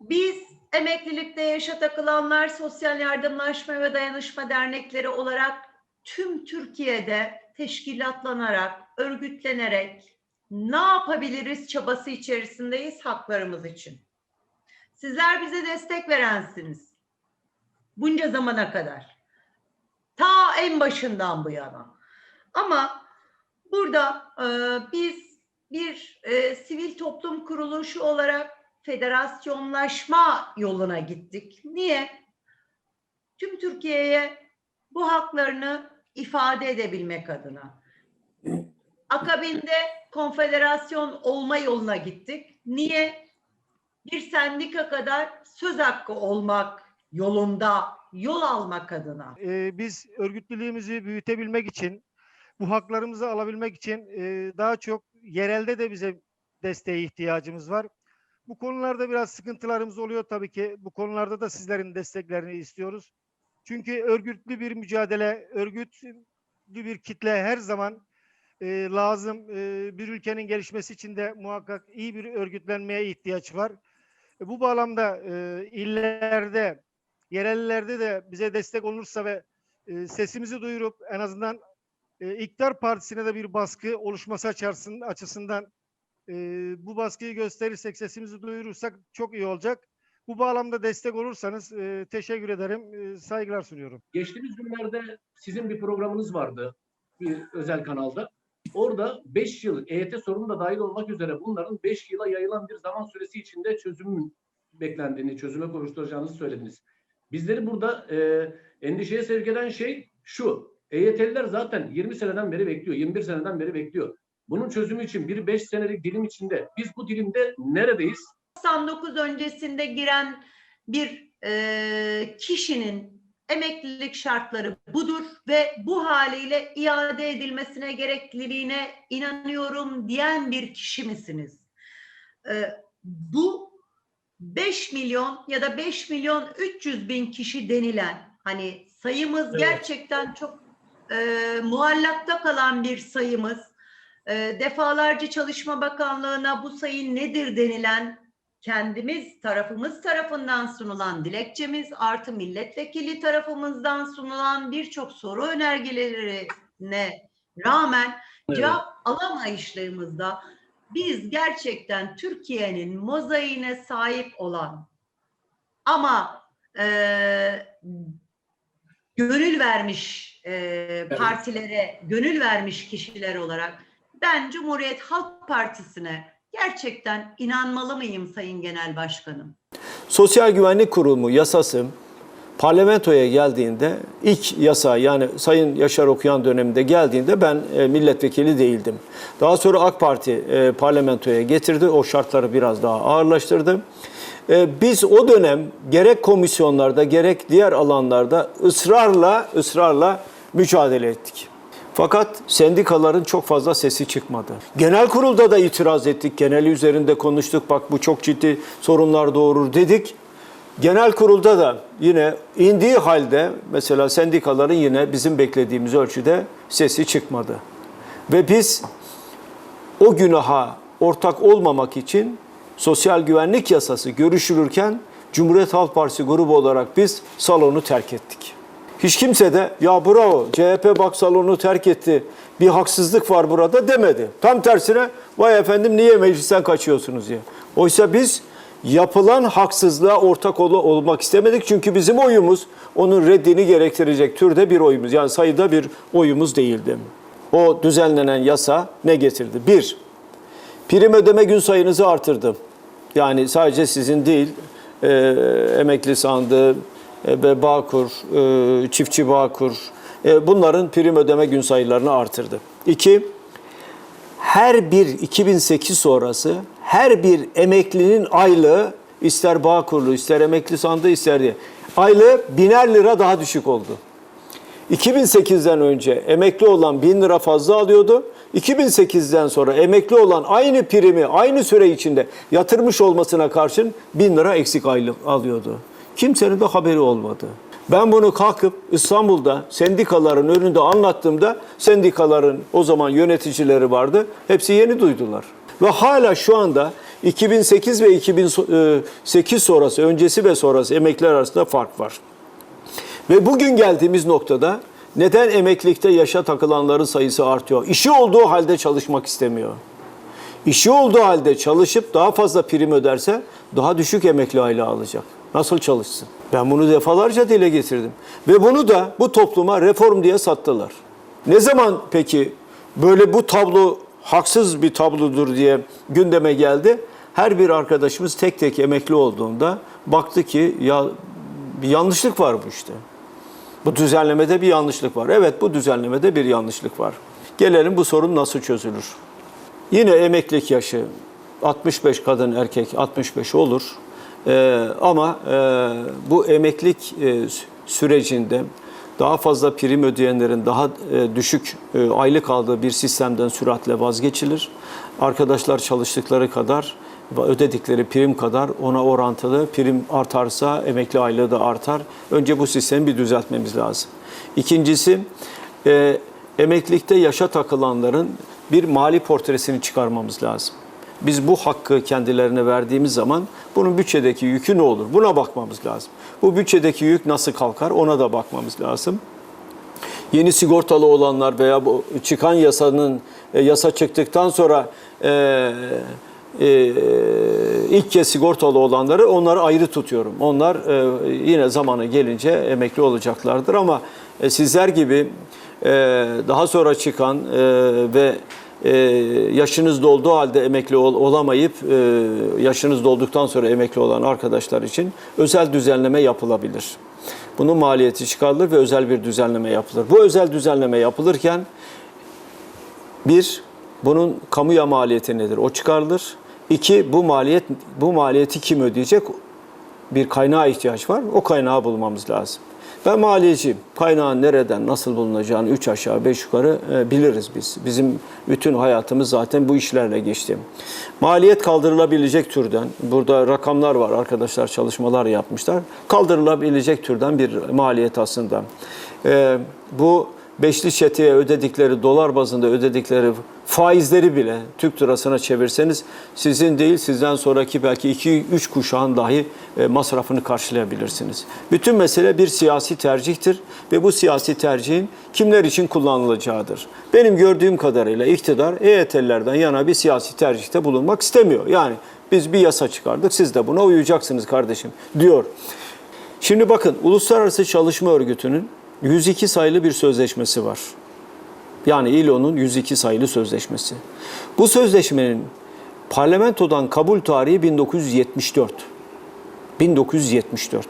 Biz emeklilikte yaşa takılanlar Sosyal Yardımlaşma ve Dayanışma Dernekleri olarak tüm Türkiye'de teşkilatlanarak, örgütlenerek ne yapabiliriz çabası içerisindeyiz haklarımız için. Sizler bize destek verensiniz. Bunca zamana kadar. Ta en başından bu yana. Ama burada e, biz bir e, sivil toplum kuruluşu olarak federasyonlaşma yoluna gittik. Niye? Tüm Türkiye'ye bu haklarını ifade edebilmek adına. Akabinde konfederasyon olma yoluna gittik. Niye? Bir sendika kadar söz hakkı olmak yolunda yol almak adına. Ee, biz örgütlülüğümüzü büyütebilmek için, bu haklarımızı alabilmek için e, daha çok yerelde de bize desteğe ihtiyacımız var. Bu konularda biraz sıkıntılarımız oluyor tabii ki. Bu konularda da sizlerin desteklerini istiyoruz. Çünkü örgütlü bir mücadele, örgütlü bir kitle her zaman e, lazım. E, bir ülkenin gelişmesi için de muhakkak iyi bir örgütlenmeye ihtiyaç var. E, bu bağlamda e, illerde, yerellerde de bize destek olursa ve e, sesimizi duyurup en azından e, iktidar partisine de bir baskı oluşması açısından, e, bu baskıyı gösterirsek, sesimizi duyurursak çok iyi olacak. Bu bağlamda destek olursanız e, teşekkür ederim, e, saygılar sunuyorum. Geçtiğimiz günlerde sizin bir programınız vardı bir özel kanalda. Orada 5 yıl EYT sorunu da dahil olmak üzere bunların 5 yıla yayılan bir zaman süresi içinde çözümün beklendiğini, çözüme kavuşturacağınızı söylediniz. Bizleri burada e, endişeye sevk eden şey şu. EYT'liler zaten 20 seneden beri bekliyor, 21 seneden beri bekliyor. Bunun çözümü için bir 5 senelik dilim içinde biz bu dilimde neredeyiz? 99 öncesinde giren bir e, kişinin emeklilik şartları budur ve bu haliyle iade edilmesine gerekliliğine inanıyorum diyen bir kişi misiniz? E, bu 5 milyon ya da 5 milyon 300 bin kişi denilen hani sayımız Evet. gerçekten çok e, muallakta kalan bir sayımız. E, defalarca Çalışma Bakanlığı'na bu sayı nedir denilen kendimiz tarafımız tarafından sunulan dilekçemiz artı milletvekili tarafımızdan sunulan birçok soru önergelerine rağmen Evet. cevap alamayışlığımızda biz gerçekten Türkiye'nin mozaiğine sahip olan ama eee, gönül vermiş eee, partilere, gönül vermiş kişiler olarak ben Cumhuriyet Halk Partisi'ne gerçekten inanmalı mıyım Sayın Genel Başkanım? Sosyal Güvenlik Kurumu yasası parlamentoya geldiğinde ilk yasa yani Sayın Yaşar Okuyan döneminde geldiğinde ben e, milletvekili değildim. Daha sonra AK Parti e, parlamentoya getirdi. O şartları biraz daha ağırlaştırdı. E, biz o dönem gerek komisyonlarda gerek diğer alanlarda ısrarla ısrarla mücadele ettik. Fakat sendikaların çok fazla sesi çıkmadı. Genel kurulda da itiraz ettik. Geneli üzerinde konuştuk. Bak bu çok ciddi sorunlar doğurur dedik. Genel kurulda da yine indiği halde mesela sendikaların yine bizim beklediğimiz ölçüde sesi çıkmadı. Ve biz o günaha ortak olmamak için sosyal güvenlik yasası görüşülürken Cumhuriyet Halk Partisi grubu olarak biz salonu terk ettik. Hiç kimse de ya bravo CHP bak salonu terk etti bir haksızlık var burada demedi. Tam tersine vay efendim niye meclisten kaçıyorsunuz diye. Oysa biz yapılan haksızlığa ortak ol- olmak istemedik. Çünkü bizim oyumuz onun reddini gerektirecek türde bir oyumuz. Yani sayıda bir oyumuz değildi. O düzenlenen yasa ne getirdi? Bir, prim ödeme gün sayınızı artırdı. Yani sadece sizin değil, e, emekli sandığı, ve Bağkur, e, çiftçi Bağkur, e, bunların prim ödeme gün sayılarını artırdı. İki, her bir 2008 sonrası her bir emeklinin aylığı ister Bağkurlu, ister emekli sandığı, ister diye aylığı biner lira daha düşük oldu. 2008'den önce emekli olan 1000 lira fazla alıyordu. 2008'den sonra emekli olan aynı primi aynı süre içinde yatırmış olmasına karşın 1000 lira eksik aylık alıyordu. Kimsenin de haberi olmadı. Ben bunu kalkıp İstanbul'da sendikaların önünde anlattığımda sendikaların o zaman yöneticileri vardı. Hepsi yeni duydular. Ve hala şu anda 2008 ve 2008 sonrası, öncesi ve sonrası emekliler arasında fark var. Ve bugün geldiğimiz noktada neden emeklilikte yaşa takılanların sayısı artıyor? İşi olduğu halde çalışmak istemiyor. İşi olduğu halde çalışıp daha fazla prim öderse daha düşük emekli aylığı alacak. Nasıl çalışsın? Ben bunu defalarca dile getirdim. Ve bunu da bu topluma reform diye sattılar. Ne zaman peki böyle bu tablo haksız bir tablodur diye gündeme geldi? Her bir arkadaşımız tek tek emekli olduğunda baktı ki ya bir yanlışlık var bu işte. Bu düzenlemede bir yanlışlık var. Evet bu düzenlemede bir yanlışlık var. Gelelim bu sorun nasıl çözülür? Yine emeklilik yaşı 65 kadın erkek 65 olur. Ee, ama e, bu emeklilik e, sürecinde daha fazla prim ödeyenlerin daha e, düşük e, aylık aldığı bir sistemden süratle vazgeçilir. Arkadaşlar çalıştıkları kadar ödedikleri prim kadar ona orantılı prim artarsa emekli aylığı da artar. Önce bu sistemi bir düzeltmemiz lazım. İkincisi e, emeklilikte yaşa takılanların bir mali portresini çıkarmamız lazım. Biz bu hakkı kendilerine verdiğimiz zaman bunun bütçedeki yükü ne olur? Buna bakmamız lazım. Bu bütçedeki yük nasıl kalkar? Ona da bakmamız lazım. Yeni sigortalı olanlar veya bu çıkan yasanın e, yasa çıktıktan sonra e, e, ilk kez sigortalı olanları onları ayrı tutuyorum. Onlar e, yine zamanı gelince emekli olacaklardır ama e, sizler gibi e, daha sonra çıkan e, ve e, yaşınız dolduğu halde emekli ol, olamayıp e, yaşınız dolduktan sonra emekli olan arkadaşlar için özel düzenleme yapılabilir. Bunun maliyeti çıkarılır ve özel bir düzenleme yapılır. Bu özel düzenleme yapılırken bir, bunun kamuya maliyeti nedir? O çıkarılır. İki, bu maliyet bu maliyeti kim ödeyecek? Bir kaynağa ihtiyaç var. O kaynağı bulmamız lazım. Ben maliyeciyim. Kaynağın nereden, nasıl bulunacağını üç aşağı beş yukarı e, biliriz biz. Bizim bütün hayatımız zaten bu işlerle geçti. Maliyet kaldırılabilecek türden, burada rakamlar var arkadaşlar çalışmalar yapmışlar. Kaldırılabilecek türden bir maliyet aslında. E, bu beşli çeteye ödedikleri, dolar bazında ödedikleri faizleri bile Türk lirasına çevirseniz sizin değil sizden sonraki belki 2-3 kuşağın dahi e, masrafını karşılayabilirsiniz. Bütün mesele bir siyasi tercihtir ve bu siyasi tercihin kimler için kullanılacağıdır. Benim gördüğüm kadarıyla iktidar EYT'lilerden yana bir siyasi tercihte bulunmak istemiyor. Yani biz bir yasa çıkardık siz de buna uyacaksınız kardeşim diyor. Şimdi bakın Uluslararası Çalışma Örgütü'nün 102 sayılı bir sözleşmesi var. Yani İLO'nun 102 sayılı sözleşmesi. Bu sözleşmenin parlamentodan kabul tarihi 1974. 1974.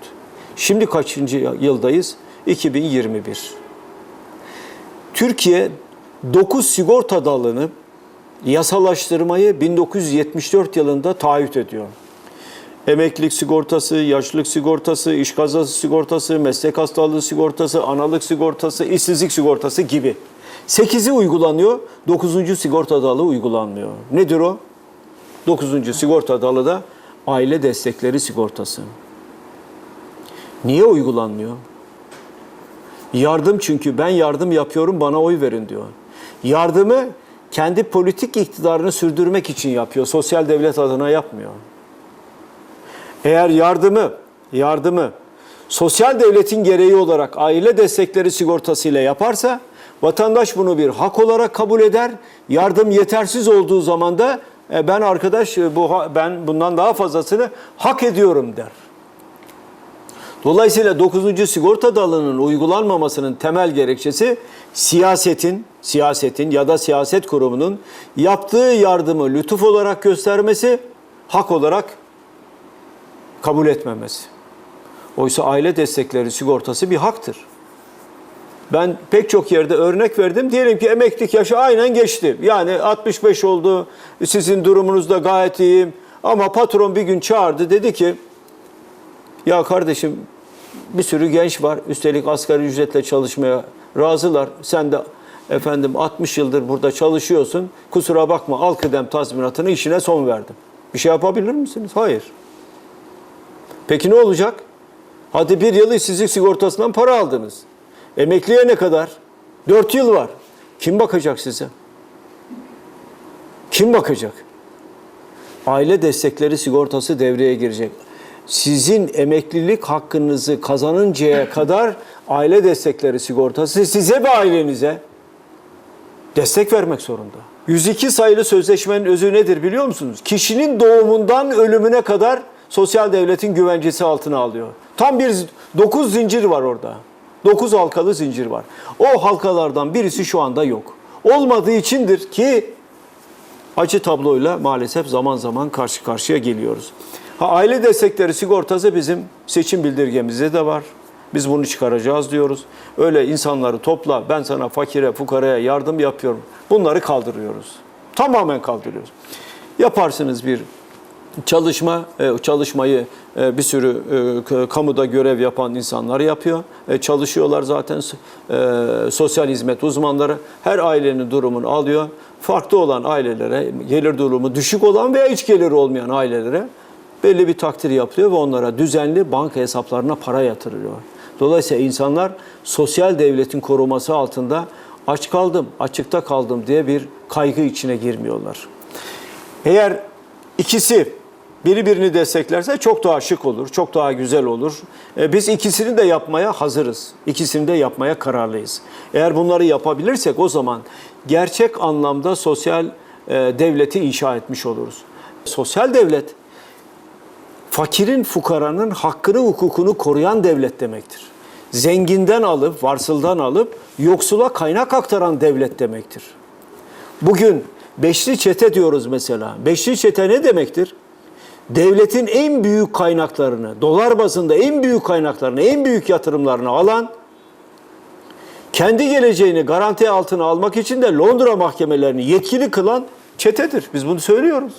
Şimdi kaçıncı yıldayız? 2021. Türkiye 9 sigorta dalını yasalaştırmayı 1974 yılında taahhüt ediyor. Emeklilik sigortası, yaşlılık sigortası, iş kazası sigortası, meslek hastalığı sigortası, analık sigortası, işsizlik sigortası gibi. 8'i uygulanıyor, 9. sigorta dalı uygulanmıyor. Nedir o? 9. sigorta dalı da aile destekleri sigortası. Niye uygulanmıyor? Yardım çünkü ben yardım yapıyorum bana oy verin diyor. Yardımı kendi politik iktidarını sürdürmek için yapıyor. Sosyal devlet adına yapmıyor. Eğer yardımı, yardımı sosyal devletin gereği olarak aile destekleri sigortasıyla yaparsa vatandaş bunu bir hak olarak kabul eder. Yardım yetersiz olduğu zaman da e, ben arkadaş e, bu ben bundan daha fazlasını hak ediyorum der. Dolayısıyla 9. sigorta dalının uygulanmamasının temel gerekçesi siyasetin, siyasetin ya da siyaset kurumunun yaptığı yardımı lütuf olarak göstermesi, hak olarak kabul etmemesi. Oysa aile destekleri sigortası bir haktır. Ben pek çok yerde örnek verdim. Diyelim ki emeklilik yaşı aynen geçti. Yani 65 oldu. Sizin durumunuz da gayet iyi. Ama patron bir gün çağırdı. Dedi ki ya kardeşim bir sürü genç var. Üstelik asgari ücretle çalışmaya razılar. Sen de efendim 60 yıldır burada çalışıyorsun. Kusura bakma al kıdem tazminatını işine son verdim. Bir şey yapabilir misiniz? Hayır. Peki ne olacak? Hadi bir yıl işsizlik sigortasından para aldınız. Emekliye ne kadar? Dört yıl var. Kim bakacak size? Kim bakacak? aile destekleri sigortası devreye girecek. Sizin emeklilik hakkınızı kazanıncaya kadar aile destekleri sigortası size ve ailenize destek vermek zorunda. 102 sayılı sözleşmenin özü nedir biliyor musunuz? Kişinin doğumundan ölümüne kadar sosyal devletin güvencesi altına alıyor. Tam bir 9 zincir var orada. 9 halkalı zincir var. O halkalardan birisi şu anda yok. Olmadığı içindir ki acı tabloyla maalesef zaman zaman karşı karşıya geliyoruz. Ha, aile destekleri sigortası bizim seçim bildirgemizde de var. Biz bunu çıkaracağız diyoruz. Öyle insanları topla ben sana fakire fukaraya yardım yapıyorum. Bunları kaldırıyoruz. Tamamen kaldırıyoruz. Yaparsınız bir çalışma e, çalışmayı e, bir sürü e, kamuda görev yapan insanlar yapıyor. Çalışıyorlar zaten sosyal hizmet uzmanları. Her ailenin durumunu alıyor. Farklı olan ailelere, gelir durumu düşük olan veya hiç geliri olmayan ailelere belli bir takdir yapılıyor ve onlara düzenli banka hesaplarına para yatırılıyor. Dolayısıyla insanlar sosyal devletin koruması altında aç kaldım, açıkta kaldım diye bir kaygı içine girmiyorlar. Eğer ikisi biri birini desteklerse çok daha şık olur, çok daha güzel olur. E, Biz ikisini de yapmaya hazırız. İkisini de yapmaya kararlıyız. Eğer bunları yapabilirsek o zaman gerçek anlamda sosyal e, devleti inşa etmiş oluruz. Sosyal devlet fakirin, fukaranın hakkını, hukukunu koruyan devlet demektir. Zenginden alıp, varsıldan alıp yoksula kaynak aktaran devlet demektir. Bugün beşli çete diyoruz mesela. Beşli çete ne demektir? Devletin en büyük kaynaklarını, dolar bazında en büyük kaynaklarını, en büyük yatırımlarını alan, kendi geleceğini garanti altına almak için de Londra mahkemelerini yetkili kılan çetedir. Biz bunu söylüyoruz.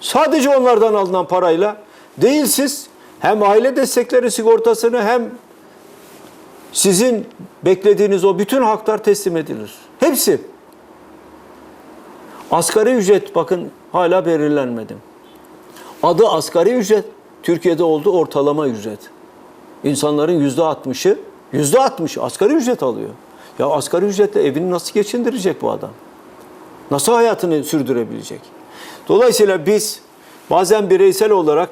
Sadece onlardan alınan parayla değil siz hem aile destekleri sigortasını hem sizin beklediğiniz o bütün haklar teslim edilir. Hepsi. Asgari ücret bakın hala belirlenmedi. Adı asgari ücret. Türkiye'de oldu ortalama ücret. İnsanların yüzde altmışı, yüzde altmışı asgari ücret alıyor. Ya asgari ücretle evini nasıl geçindirecek bu adam? Nasıl hayatını sürdürebilecek? Dolayısıyla biz bazen bireysel olarak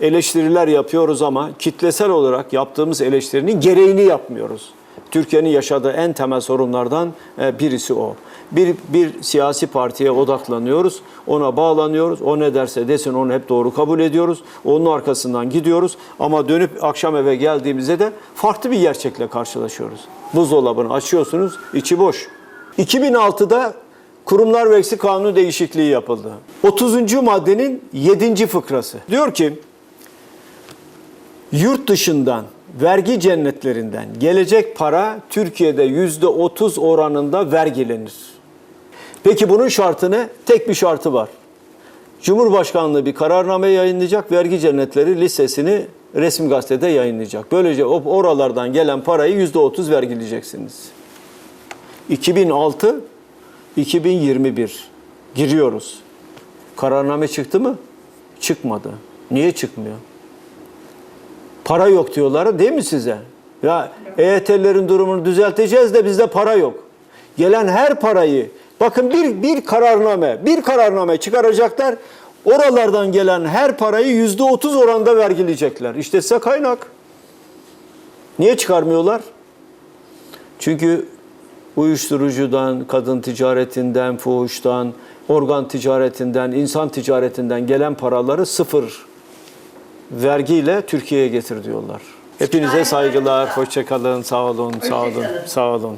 eleştiriler yapıyoruz ama kitlesel olarak yaptığımız eleştirinin gereğini yapmıyoruz. Türkiye'nin yaşadığı en temel sorunlardan e, birisi o. Bir, bir siyasi partiye odaklanıyoruz, ona bağlanıyoruz. O ne derse desin onu hep doğru kabul ediyoruz. Onun arkasından gidiyoruz ama dönüp akşam eve geldiğimizde de farklı bir gerçekle karşılaşıyoruz. Buzdolabını açıyorsunuz, içi boş. 2006'da Kurumlar Vergisi Kanunu değişikliği yapıldı. 30. maddenin 7. fıkrası. Diyor ki yurt dışından, vergi cennetlerinden gelecek para Türkiye'de yüzde 30 oranında vergilenir. Peki bunun şartı ne? Tek bir şartı var. Cumhurbaşkanlığı bir kararname yayınlayacak, vergi cennetleri listesini resmi gazetede yayınlayacak. Böylece oralardan gelen parayı yüzde 30 vergileyeceksiniz. 2006 2021 giriyoruz. Kararname çıktı mı? Çıkmadı. Niye çıkmıyor? Para yok diyorlar değil mi size? Ya EYT'lerin durumunu düzelteceğiz de bizde para yok. Gelen her parayı bakın bir bir kararname, bir kararname çıkaracaklar. Oralardan gelen her parayı yüzde otuz oranda vergileyecekler. İşte size kaynak. Niye çıkarmıyorlar? Çünkü uyuşturucudan, kadın ticaretinden, fuhuştan, organ ticaretinden, insan ticaretinden gelen paraları sıfır vergiyle Türkiye'ye getir diyorlar. Hepinize saygılar, hoşça kalın, sağ olun, sağ olun, sağ olun.